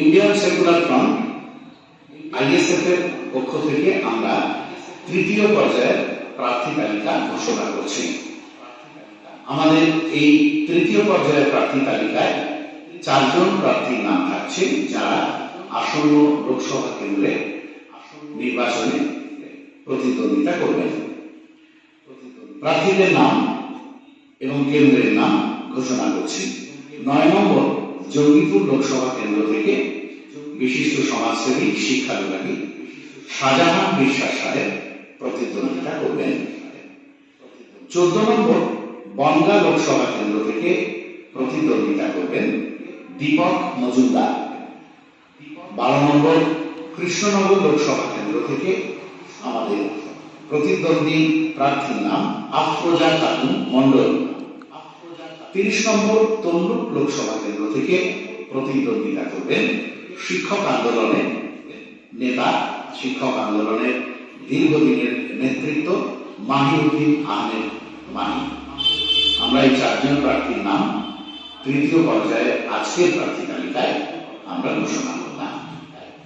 Indian secular front ISF এর পক্ষ থেকে আমরা তৃতীয় পর্যায়ের প্রার্থী তালিকা ঘোষণা করছি। আমাদের এই তৃতীয় পর্যায়ের প্রার্থী তালিকায় চারজন প্রার্থীর নাম থাকছে, যারা আসন্ন লোকসভা কেন্দ্রে নির্বাচনে প্রতিদ্বন্দ্বিতা করবেন। প্রার্থীদের নাম এবং কেন্দ্রের নাম ঘোষণা করছি। নয় নম্বর জঙ্গিপুর লোকসভা কেন্দ্র থেকে বিশিষ্ট সমাজসেবী শিক্ষা বিভাগী শাহজাহান বিশ্বাস সাহেব প্রতিদ্বন্দ্বিতা করবেন। চোদ্দ নম্বর বনগা লোকসভা কেন্দ্র থেকে প্রতিদ্বন্দ্বিতা করবেন দীপক মজুমদার। বারো নম্বর কৃষ্ণনগর লোকসভা কেন্দ্র থেকে আমাদের প্রতিদ্বন্দ্বী প্রার্থীর নাম আফরোজা খাতুন মন্ডল তিরিশ নম্বর তমলুক লোকসভা কেন্দ্র থেকে প্রতিদ্বন্দ্বিতা করবেন শিক্ষক আন্দোলনে। নেতা, শিক্ষক আন্দোলনের দীর্ঘদিনের নেতৃত্ব মাহিউদ্দিন আহমেদ মাহি। আমরা এই চারজন প্রার্থীর নাম তৃতীয় পর্যায়ে আজকের প্রার্থী তালিকায় আমরা ঘোষণা